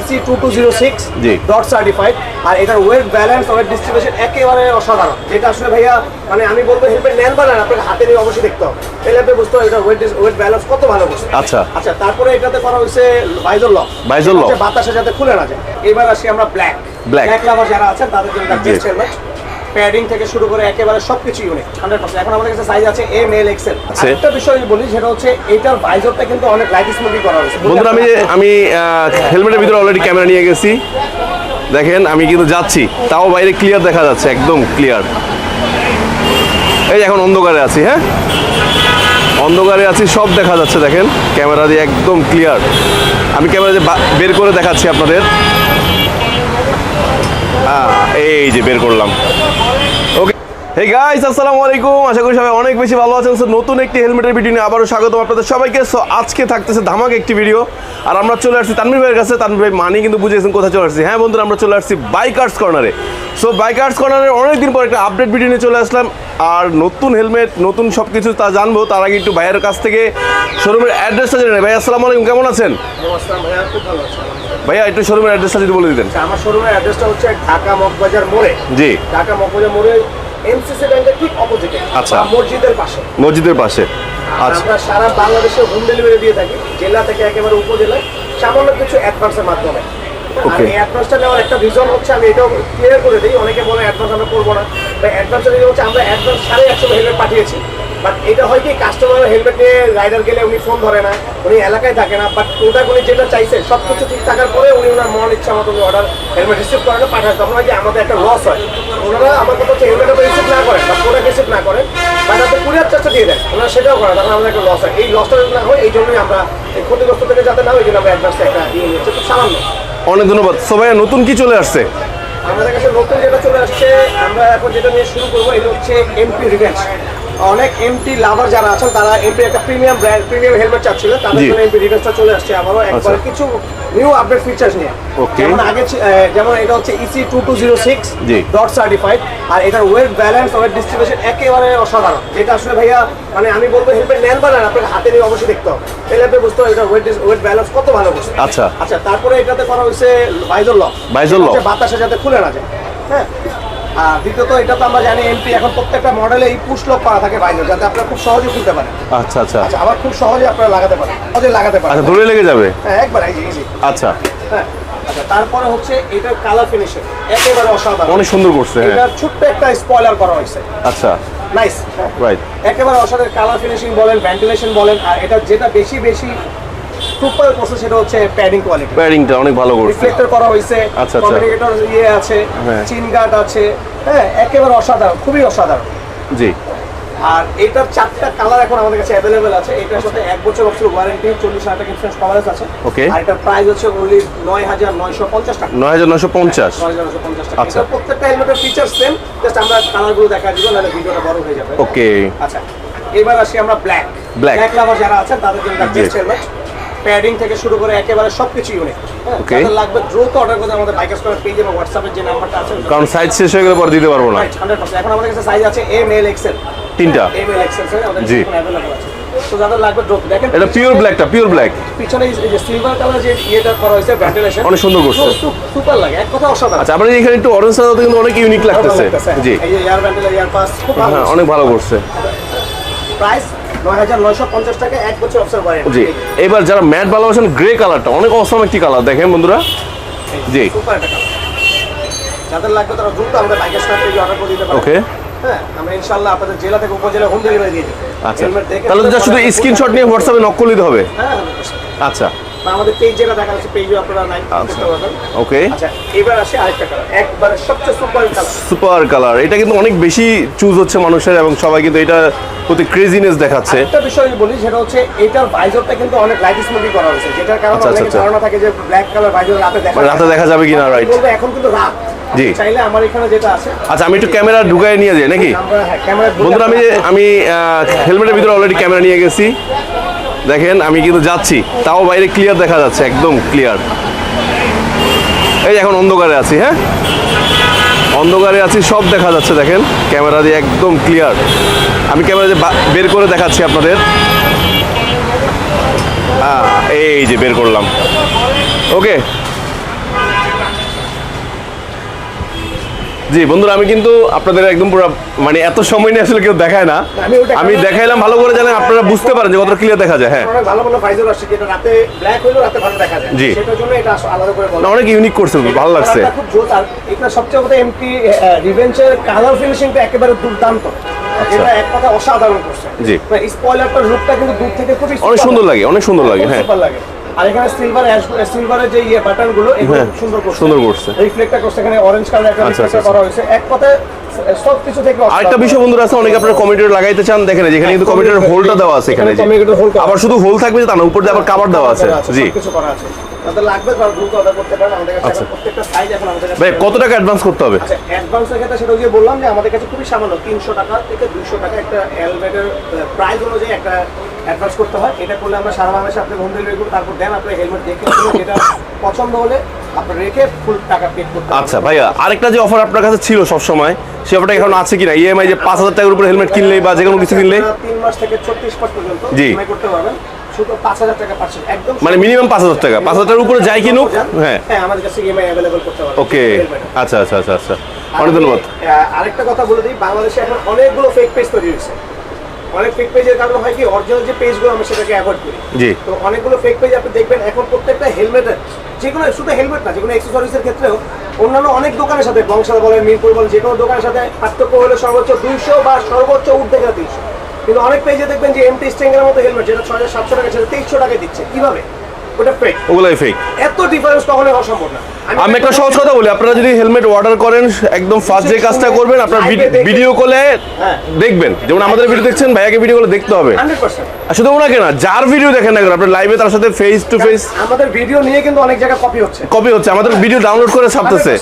EC two two zero six dot certified আর এটার weight balance wait distribution একেবারে অসাধারণ। যেটা আসলে ভাইয়া মানে আমি বলব হেলমেট নেন বা নেন আপনাকে হাতে নিয়ে অবশ্যই দেখতে হবে। তাহলে আপনি বুঝতে এটা ওয়েট ওয়েট ব্যালেন্স কত ভালো বসে আচ্ছা। আচ্ছা তারপরে এটাতে করা হয়েছে ভাইজর লক। বাতাসে যাতে খুলে না যায়। এবার আসি আমরা ব্ল্যাক ব্ল্যাক লাভার যারা আছেন তাদের জন্য বেস্ট হেলমেট প্যাডিং থেকে শুরু করে একেবারে সবকিছু ইউনিক হান্ড্রেড পার্সেন্ট এখন আমাদের কাছে সাইজ আছে এম এল এক্সেল। একটা বিষয় আমি বলি সেটা হচ্ছে এটার ভাইজরটা কিন্তু অনেক লাইট স্মুথি করা হয়েছে। বন্ধুরা আমি আমি হেলমেটের ভিতরে অলরেডি ক্যামেরা নিয়ে গেছি। দেখেন আমি কিন্তু যাচ্ছি। তাও বাইরে ক্লিয়ার দেখা যাচ্ছে একদম ক্লিয়ার এই এখন অন্ধকারে আছি হ্যাঁ? অন্ধকারে আছি সব দেখা যাচ্ছে দেখেন। ক্যামেরা দিয়ে একদম ক্লিয়ার আমি ক্যামেরা দিয়ে বের করে দেখাচ্ছি আপনাদের। হ্যাঁ এই যে বের করলাম। ওকে হে গাইস আসসালামু আলাইকুম। আশা করি সবাই অনেক বেশি ভালো আছেন। So, নতুন একটি হেলমেটের ভিডিও নিয়ে আবারও স্বাগত আপনাদের সবাইকে। সো আজকে থাকতেছে ধামাক একটি ভিডিও আর আমরা চলে আসছি তানভীর ভাইয়ের কাছে। তানভীর ভাই মানি কিন্তু বুঝেছেন কোথায় চলে আসছি। হ্যাঁ বন্ধুরা আমরা চলে আসছি বাইকার্স কর্নারে সো বাইকার্স কর্নারে অনেকদিন পর একটা আপডেট ভিডিও নিয়ে চলে আসলাম। আর নতুন হেলমেট নতুন সব কিছু তা জানব। তার আগে একটু ভাইয়ের কাছ থেকে শোরুমের অ্যাড্রেসটা জেনে ভাই আসসালামু আলাইকুম। কেমন আছেন? ভাইয়া খুব ভালো আছে। ভাইয়া একটু শোরুমের অ্যাড্রেসটা যদি বলে দিতেন। আচ্ছা, আমার শোরুমের অ্যাড্রেসটা হচ্ছে ঢাকা মগবাজার মোড়ে। জি। ঢাকা মগবাজার মোড়ে এমসিসি ব্যাংকের ঠিক অপোজিটে আচ্ছা। মসজিদের পাশে। মসজিদের পাশে। আচ্ছা। আমরা সারা বাংলাদেশে হোম ডেলিভারি দিয়ে থাকি জেলা থেকে একেবারে উপজেলায় সামান্য কিছু অ্যাডভান্সের মাধ্যমে. এই অ্যাডভান্সটা নেওয়ার একটা রিজন হচ্ছে আমি এটাও ক্লিয়ার করে দিই অনেকে বলে অ্যাডভান্স আমরা করব না। অ্যাডভান্সের রিজন হচ্ছে আমরা অ্যাডভান্স সাড়ে একশো হেলমেট পাঠিয়েছি। বাট এটা হয় কি কাস্টমার হেলমেট নিয়ে রাইডার গেলে উনি ফোন ধরে না উনি এলাকায় থাকে না বাট ওটা উনি যেটা চাইছে সব কিছু ঠিক থাকার পরে উনি ওনার মন ইচ্ছা মতো অর্ডার হেলমেট রিসিভ করেন পাঠায়। তখন হয় কি আমাদের একটা লস হয়। ওনারা আমার কথা হচ্ছে হেলমেট রিসিভ না করেন বা প্রোডাক্ট রিসিভ না করেন বাট আপনি কুরিয়ার চার্জটা দিয়ে দেন। ওনারা সেটাও করেন তখন আমাদের একটা লস হয়। এই লসটা না হয় এই জন্যই আমরা এই ক্ষতিগ্রস্ত থেকে যাতে না হয় এই জন্য আমরা অ্যাডভান্সটা একটা দিয়ে নিচ্ছি খুব সামান্য। অনেক ধন্যবাদ। সবাই নতুন কি চলে আসছে? আমাদের কাছে নতুন যেটা চলে আসছে আমরা এখন যেটা নিয়ে শুরু করব এটা হচ্ছে এমপি রিভেঞ্জ অনেক এমটি লাভার যারা আছেন তারা এমপি একটা প্রিমিয়াম ব্র্যান্ড প্রিমিয়াম হেলমেট চাচ্ছিল। তাদের জন্য এমপি রিভেঞ্জটা চলে আসছে আবারও। একবার আচ্ছা। কিছু নিউ আপডেট ফিচার্স নিয়ে. যেমন আগে যেমন এটা হচ্ছে EC two two zero six. Dot certified আর এটার ওয়েট ব্যালেন্স ওয়েট ডিস্ট্রিবিউশন একেবারে অসাধারণ। যেটা আসলে ভাইয়া মানে আমি বলব হেলমেট নেন বা নেন আপনাকে হাতে নিয়ে অবশ্যই দেখতে হবে। তাহলে আপনি বুঝতে হবে এটা ওয়েট ওয়েট ব্যালেন্স কত ভালো করছে আচ্ছা। আচ্ছা তারপরে এটাতে করা হয়েছে ভাইজর লক Visor lock। বাতাসে যাতে খুলে না যায়। হ্যাঁ? আর দ্বিতীয়ত এটা তো আমরা জানি এমপি এখন প্রত্যেকটা মডেলে এই পুশ লক করা থাকে বাইরে যাতে আপনারা খুব সহজে খুলতে পারেন। আচ্ছা আচ্ছা। আচ্ছা আবার খুব সহজে আপনারা লাগাতে পারেন সহজে লাগাতে পারেন। আচ্ছা দৌড়ে লেগে যাবে? হ্যাঁ একবার এই ইজি আচ্ছা। হ্যাঁ আচ্ছা তারপরে হচ্ছে এটার কালার ফিনিশিং একেবারে অসাধারণ। অনেক সুন্দর করছে হ্যাঁ। এটার ছোট্ট একটা স্পয়লার করা হয়েছে। আচ্ছা। নাইস রাইট একেবারে অসাধারণ কালার ফিনিশিং বলেন ভেন্টিলেশন বলেন আর এটা যেটা বেশি বেশি সুপার করছে সেটা হচ্ছে প্যাডিং কোয়ালিটি প্যাডিংটা অনেক ভালো করছে। রিফ্লেক্টর করা হয়েছে আচ্ছা, আচ্ছা। কমিউনিকেটর ইয়ে আছে হ্যাঁ। চিন গার্ড আছে হ্যাঁ একেবারে অসাধারণ খুবই অসাধারণ। জি। আর এটার চারটা কালার এখন আমাদের কাছে অ্যাভেলেবেল আছে। এটার সাথে এক বছর অফিসের ওয়ারেন্টি চল্লিশ হাজার টাকা ইন্স্যুরেন্স কভারেজ আছে। Okay. আর এটার প্রাইস হচ্ছে ওনলি নয় হাজার নয়শো পঞ্চাশ টাকা। নয় হাজার নয়শো পঞ্চাশ। নয় হাজার নয়শো পঞ্চাশ টাকা। আচ্ছা। প্রত্যেকটা হেলমেটের ফিচার্স সেম জাস্ট আমরা কালারগুলো দেখা দিব নাহলে ভিডিওটা বড় হয়ে যাবে। ওকে আচ্ছা এবার আসি আমরা ব্ল্যাক। ব্ল্যাক লাভার যারা আছেন তাদের জন্য বেস্ট হেলমেট প্যাডিং থেকে শুরু করে একেবারে সবকিছু ইউনিক Okay. যাদের লাগবে দ্রুত অর্ডার করতে আমাদের বাইকার্স করার পেজ এবং হোয়াটসঅ্যাপের যে নাম্বারটা আছে কারণ সাইজ শেষ হয়ে গেলে পরে দিতে পারব না। রাইট হান্ড্রেড পার্সেন্ট এখন আমাদের কাছে সাইজ আছে এম এল এক্সেল তিনটা এম এল এক্সেল আমাদের জি। কাছে অ্যাভেলেবল আছে। তো যাদের লাগবে দ্রুত। দেখেন এটা পিওর ব্ল্যাকটা পিওর ব্ল্যাক পিছনে এই যে সিলভার কালার যে ইয়েটা করা হয়েছে ভেন্টিলেশন অনেক সুন্দর করছে। সুপার লাগে। এক কথা অসাধারণ। আচ্ছা আপনার এখানে একটু অরেঞ্জ সাদাতে কিন্তু অনেক ইউনিক লাগতেছে। জি। এই যে এয়ার ভেন্টিলেশন এয়ার পাস খুব ভালো হ্যাঁ অনেক ভালো করছে। প্রাইস জি। এবার যারা ম্যাট ভালোবাসেন গ্রে কালারটা অনেক অসম একটি কালার দেখেন বন্ধুরা। জি। যাদের লাগবে তারা দ্রুত আমাদের বাইকের সাথে অর্ডার করে দিতে পারে ওকে হ্যাঁ আমরা ইনশাআল্লাহ আপনাদের জেলা থেকে উপজেলা হোম ডেলিভারি দিয়ে দেবো। আচ্ছা। তাহলে শুধু স্ক্রিনশট নিয়ে হোয়াটসঅ্যাপে নক করে দিতে হবে? হ্যাঁ আচ্ছা। আমাদের পেজ যেটা দেখা যাচ্ছে পেজও আপনারা নাই আচ্ছা পারবেন। ওকে আচ্ছা এবার আসে আরেকটা কালার একবারে সবচেয়ে সুপার কালার সুপার কালার এটা কিন্তু অনেক বেশি চুজ হচ্ছে মানুষের এবং সবাই কিন্তু এটা প্রতি ক্রেজিনেস দেখাচ্ছে। একটা বিষয় আমি বলি সেটা হচ্ছে এটার ভাইজরটা কিন্তু অনেক লাইট স্মুথি করা হয়েছে যেটার কারণে আচ্ছা, অনেক আচ্ছা, ধারণা থাকে যে ব্ল্যাক কালার ভাইজর রাতে দেখা রাতে দেখা যাবে কিনা. বলব এখন কিন্তু রাত। জি। চাইলে আমার এখানে যেটা আছে। আচ্ছা আমি একটু ক্যামেরা ঢুকাই নিয়ে যাই নাকি? হ্যাঁ বন্ধুরা আমি আমি হেলমেটের ভিতরে অলরেডি ক্যামেরা নিয়ে গেছি। দেখেন, আমি কিন্তু যাচ্ছি। তাও বাইরে ক্লিয়ার দেখা যাচ্ছে, একদম ক্লিয়ার এই এখন অন্ধকারে আছি হ্যাঁ? অন্ধকারে আছি, সব দেখা যাচ্ছে, দেখেন। ক্যামেরা দিয়ে একদম ক্লিয়ার আমি ক্যামেরা দিয়ে বের করে দেখাচ্ছি আপনাদের। এই যে বের করলাম। ওকে জি বন্ধুরা আমি কিন্তু আপনাদের একদম পুরো মানে এত সময় নিয়ে আসলে কেউ দেখায় না। আমি দেখাইলাম ভালো করে জানেন আপনারা বুঝতে পারেন যে কতটা ক্লিয়ার দেখা যায় হ্যাঁ। অনেক ভালো ভালো ফাইজার আসছে যেটা রাতে ব্ল্যাক হইলেও রাতে ভালো দেখা যায়। জি। সেটার জন্য এটা আলাদা করে বলা অনেক ইউনিক করছে ভালো লাগছে। খুব জোস আর এটা সবচেয়ে কথা এমপি রিভেঞ্চের কালার ফিনিশিংটা একেবারে দুর্দান্ত। এটা এক কথা অসাধারণ করছে আচ্ছা। জি। স্পয়লারটার লুকটা কিন্তু দূর থেকে খুবই অনেক সুন্দর লাগে অনেক সুন্দর লাগে হ্যাঁ। লাগে। আর এখানে সিলভার সিলভারের যে ইয়ে বাটনগুলো এগুলো হ্যাঁ, সুন্দর করছে সুন্দর করছে। রিফ্লেক্টটা করছে এখানে অরেঞ্জ কালার একটা আচ্ছা, আচ্ছা, করা হয়েছে এক কথায় আরেকটা। বিষয় বন্ধুরা আছে অনেকে আপনারা লাগাইতে চান দেখেন যেখানে কিন্তু হোলটা দেওয়া আছে এখানে যে। কমিটির আবার শুধু হোল থাকবে তার তা না উপর দিয়ে আবার কাবার দেওয়া আছে জি কিছু করা আছে তাদের লাগবে তারা দ্রুত অর্ডার করতে পারেন আমাদের কাছে আচ্ছা। প্রত্যেকটা সাইজ এখন আমাদের কাছে ভাই কত টাকা অ্যাডভান্স করতে হবে? আচ্ছা অ্যাডভান্সের ক্ষেত্রে সেটা যে বললাম যে আমাদের কাছে খুবই সামান্য তিনশো টাকা থেকে দুইশো টাকা একটা হেলমেটের প্রাইস অনুযায়ী একটা অ্যাডভান্স করতে হয়। এটা করলে আমরা সারা বাংলাদেশে আপনি হোম ডেলিভারি করব তারপর দেন আপনার হেলমেট দেখে যেটা পছন্দ হলে আপনার রেখে ফুল টাকা পে করতে আচ্ছা ভাইয়া আরেকটা যে অফার আপনার কাছে ছিল সব সময় সে অফারটা এখন আছে কিনা? ইএমআই যে পাঁচ হাজার টাকার উপর হেলমেট কিনলে বা যে কোনো কিছু কিনলে তিন মাস থেকে ছত্রিশ মাস পর্যন্ত জি। করতে পারবেন। মানে মিনিমাম পাঁচ হাজার টাকা। পাঁচ হাজার টাকার উপরে যাই কিনুক হ্যাঁ। হ্যাঁ আমাদের কাছে ইএমআই অ্যাভেলেবল করতে পারবেন ওকে আচ্ছা আচ্ছা আচ্ছা আচ্ছা। অনেক ধন্যবাদ। আরেকটা কথা বলে দিই বাংলাদেশে এখন অনেকগুলো ফেক পেজ তৈরি হয়েছে। অনেক ফেক পেজের কারণে হয় কি অরিজিনাল যে পেজগুলো আমরা সেটাকে অ্যাভয়েড করি। জি। তো অনেকগুলো ফেক পেজ আপনি দেখবেন এখন প্রত্যেকটা হেলমেটের যে কোনো শুধু হেলমেট না যে কোনো অ্যাক্সেসরিজের ক্ষেত্রেও অন্যান্য অনেক দোকানের সাথে বংশালা বলেন মিরপুর বলেন যে কোনো দোকানের সাথে পার্থক্য হলে সর্বোচ্চ দুইশো বা সর্বোচ্চ উঠতে গেলে তিনশো। কিন্তু অনেক পেজে দেখবেন যে এমটি স্ট্যাঙ্গের মতো হেলমেট যেটা ছয় হাজার সাতশো টাকা সেটা তেইশশো টাকা দিচ্ছে। কীভাবে? ওটা ফেক ওগুলাই ফেক এত ডিফারেন্স কখনোই অসম্ভব সম্ভব না। আমি একটা সহজ কথা বলি আপনারা যদি হেলমেট অর্ডার করেন একদম ফার্স্ট যে কাজটা করবেন আপনার ভিডিও কলে হ্যাঁ। দেখবেন। যেমন আমাদের ভিডিও দেখছেন ভাইয়াকে ভিডিও কলে দেখতে হবে। হান্ড্রেড পার্সেন্ট আর শুধু ওনাকে না যার ভিডিও দেখেন না কেন আপনার লাইভে তার সাথে ফেস টু ফেস আমাদের ভিডিও নিয়ে কিন্তু অনেক জায়গায় কপি হচ্ছে। কপি হচ্ছে আমাদের ভিডিও ডাউনলোড করে ছাপতেছে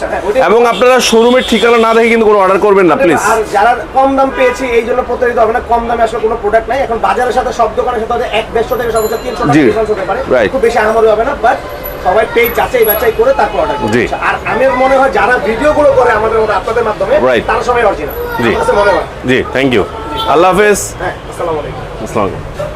এবং আপনারা শোরুমের ঠিকানা না দেখে কিন্তু কোনো অর্ডার করবেন না প্লিজ আর যারা কম দাম পেয়েছি এই জন্য প্রতারিত হবে না কম দামে আসলে কোনো প্রোডাক্ট নাই। এখন বাজারের সাথে সব দোকানের সাথে এক দেড়শো থেকে সর্বোচ্চ তিনশো টাকা হতে পারে. খুব বেশি আহামরি হবে না বাট সবাই পেজ যাচাই বাছাই করে তারপর অর্ডার জি। আর আমার মনে হয় যারা ভিডিও গুলো করে আমাদের মধ্যে আপনাদের মাধ্যমে. তারা সবাই অরিজিনাল জি। মনে হয়? জি থ্যাংক ইউ আল্লাহ হাফেজ। হ্যাঁ আসসালামু আলাইকুম। আসসালামু আলাইকুম।